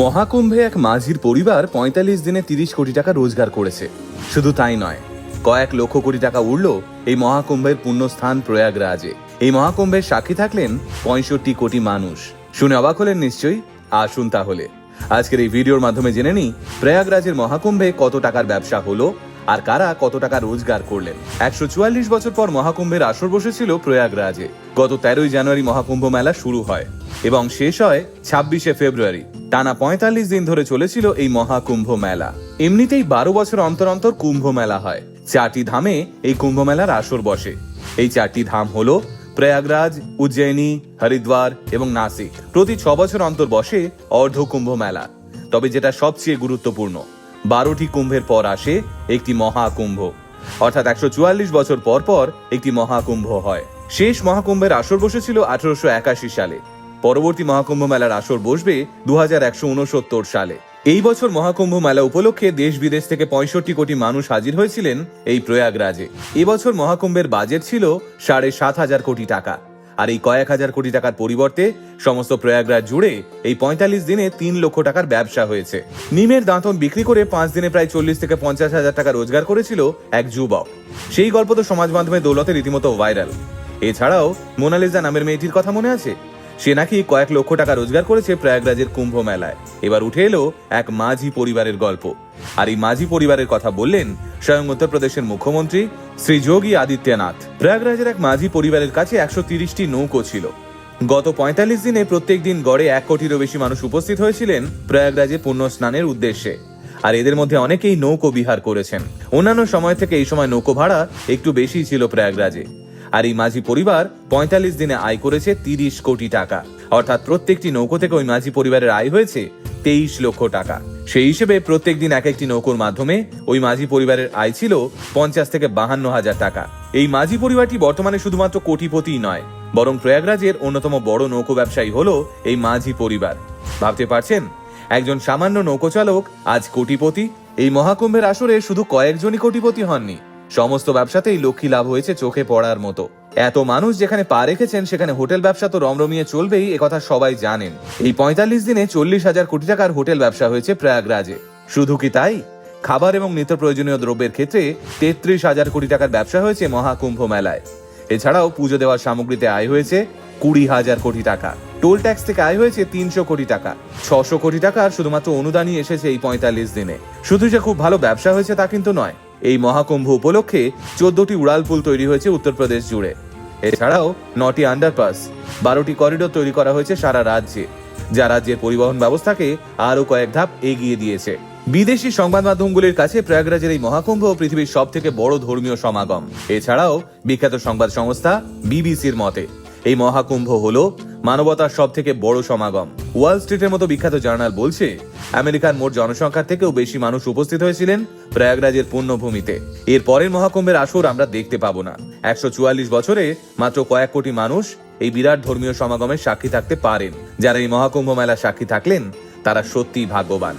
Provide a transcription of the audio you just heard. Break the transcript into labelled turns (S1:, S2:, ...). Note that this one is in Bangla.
S1: মহাকুম্ভে এক মাঝির পরিবার পঁয়তাল্লিশ দিনে তিরিশ কোটি টাকা রোজগার করেছে। শুধু তাই নয়, কয়েক লক্ষ কোটি টাকা উড়ল এই মহাকুম্ভের পুণ্যস্থান প্রয়াগরাজে। এই মহাকুম্ভের সাক্ষী থাকলেন পঁয়ষট্টি কোটি মানুষ। শুনে অবাক হলেন নিশ্চয়ই? আসুন তাহলে। আজকের এই ভিডিওর মাধ্যমে জেনে নিই, প্রয়াগরাজের মহাকুম্ভে কত টাকার ব্যবসা হলো আর কারা কত টাকা রোজগার করলেন। একশো চুয়াল্লিশ বছর পর মহাকুম্ভের আসর বসেছিল প্রয়াগরাজে। গত তেরোই জানুয়ারি মহাকুম্ভ মেলা শুরু হয় এবং শেষ হয় ছাব্বিশে ফেব্রুয়ারি। টানা পঁয়তাল্লিশ দিন ধরে চলেছিল এই মহাকুম্ভ মেলা। এমনিতেই বারো বছর অন্তর অন্তর কুম্ভ মেলা হয়। চারটি ধামে এই কুম্ভ মেলার আসর বসে। এই চারটি ধাম হলো প্রয়াগরাজ, উজ্জয়িনী, হরিদ্বার এবং নাসিক। প্রতি ছ বছর অন্তর বসে অর্ধ কুম্ভ মেলা। তবে যেটা সবচেয়ে গুরুত্বপূর্ণ, বারোটি কুম্ভের পর আসে একটি মহাকুম্ভ। অর্থাৎ একশো চুয়াল্লিশ বছর পর পর একটি মহাকুম্ভ হয়। শেষ মহাকুম্ভের আসর বসেছিল আঠারোশো একাশি সালে। পরবর্তী মহাকুম্ভ মেলার আসর বসবে দু হাজার একশো উনসত্তর সালে। এই বছর মহাকুম্ভ মেলা উপলক্ষে দেশ বিদেশ থেকে পঁয়ষট্টি কোটি মানুষ হাজির হয়েছিলেন এই প্রয়াগরাজে। এবছর মহাকুম্ভের বাজেট ছিল সাড়ে সাত হাজার কোটি টাকা। আর এই কয়েক হাজার কোটি টাকার পরিবর্তে সমস্ত প্রয়াগরাজ জুড়ে এই পঁয়তাল্লিশ দিনে তিন লক্ষ টাকার ব্যবসা হয়েছে। নিমের দাঁতন বিক্রি করে পাঁচ দিনে প্রায় চল্লিশ থেকে পঞ্চাশ হাজার টাকা রোজগার করেছিল এক যুবক। সেই গল্প তো সমাজ মাধ্যমে দৌলতে রীতিমতো ভাইরাল। এছাড়াও মোনালিজা নামের মেয়েটির কথা মনে আছে? সে নাকি কয়েক লক্ষ টাকা রোজগার করেছে প্রয়াগরাজের কুম্ভ মেলায়। এবার উঠে এলো এক মাঝি পরিবারের গল্প। আর এই মাঝি পরিবারের কথা বললেন স্বয়ং উত্তরপ্রদেশের মুখ্যমন্ত্রী শ্রী যোগী আদিত্যনাথ। প্রয়াগরাজের এক মাঝি পরিবারের কাছে একশো তিরিশটি নৌকো ছিল। গত পঁয়তাল্লিশ দিনে প্রত্যেক দিন গড়ে এক কোটিরও বেশি মানুষ উপস্থিত হয়েছিলেন প্রয়াগরাজে পুণ্য স্নানের উদ্দেশ্যে। আর এদের মধ্যে অনেকেই নৌকো বিহার করেছেন। অন্যান্য সময় থেকে এই সময় নৌকো ভাড়া একটু বেশি ছিল প্রয়াগরাজে। আর এই মাঝি পরিবার পঁয়তাল্লিশ দিনে আয় করেছে তিরিশ কোটি টাকা। অর্থাৎ প্রত্যেকটি নৌকো থেকে ওই মাঝি পরিবারের আয় হয়েছে তেইশ লক্ষ টাকা। সেই হিসেবে প্রত্যেক দিন এক একটি নৌকোর মাধ্যমে ওই মাঝি পরিবারের আয় ছিল পঞ্চাশ থেকে বাহান্ন হাজার টাকা। এই মাঝি পরিবারটি বর্তমানে শুধুমাত্র কোটিপতি নয়, বরং প্রয়াগরাজের অন্যতম বড় নৌকো ব্যবসায়ী হলো এই মাঝি পরিবার। ভাবতে পারছেন? একজন সামান্য নৌকো চালক আজ কোটিপতি, এই মহাকুম্ভের আসরে শুধু কয়েকজনই কোটিপতি হননি সমস্ত ব্যবসাতেই লক্ষ্মী লাভ হয়েছে চোখে পড়ার মতো। এত মানুষ যেখানে পা রেখেছেন, সেখানে হোটেল ব্যবসা তো রমরমিয়ে চলবেই একথা সবাই জানেন। এই পঁয়তাল্লিশ দিনে চল্লিশ হাজার কোটি টাকার হোটেল ব্যবসা হয়েছে প্রয়াগরাজে। শুধু কি তাই? খাবার এবং নিত্য প্রয়োজনীয় দ্রব্যের ক্ষেত্রে তেত্রিশ হাজার কোটি টাকার ব্যবসা হয়েছে মহাকুম্ভ মেলায়। এছাড়াও পুজো দেওয়ার সামগ্রীতে আয় হয়েছে কুড়ি হাজার কোটি টাকা। টোল ট্যাক্স থেকে আয় হয়েছে তিনশো কোটি টাকা। ছশো কোটি টাকার শুধুমাত্র অনুদানই এসেছে এই পঁয়তাল্লিশ দিনে। শুধু যে খুব ভালো ব্যবসা হয়েছে তা কিন্তু নয় এই মহাকুম্ভ উপলক্ষে চোদ্দটি উড়ালপুল তৈরি হয়েছে উত্তরপ্রদেশ জুড়ে। এছাড়াও নটি আন্ডারপাস বারোটি করিডোর তৈরি করা হয়েছে সারা রাজ্যে, যা রাজ্যের পরিবহন ব্যবস্থাকে আরও কয়েক ধাপ এগিয়ে দিয়েছে। বিদেশি সংবাদ মাধ্যমগুলির কাছে প্রয়াগরাজের এই মহাকুম্ভ পৃথিবীর সব থেকে বড় ধর্মীয় সমাগম। এছাড়াও বিখ্যাত সংবাদ সংস্থা বিবিসির মতে, এই মহাকুম্ভ হলো মানবতার সব থেকে বড় সমাগম। ওয়াল স্ট্রিটের মতো বিখ্যাত জার্নাল বলছে, আমেরিকার মোট জনসংখ্যার থেকেও বেশি মানুষ উপস্থিত হয়েছিলেন প্রয়াগরাজের পূর্ণভূমিতে। এর পরের মহাকুম্ভের আসর আমরা দেখতে পাবো না। একশো চুয়াল্লিশ বছরে মাত্র কয়েক কোটি মানুষ এই বিরাট ধর্মীয় সমাগমের সাক্ষী থাকতে পারেন। যারা এই মহাকুম্ভ মেলার সাক্ষী থাকলেন, তারা সত্যিই ভাগ্যবান।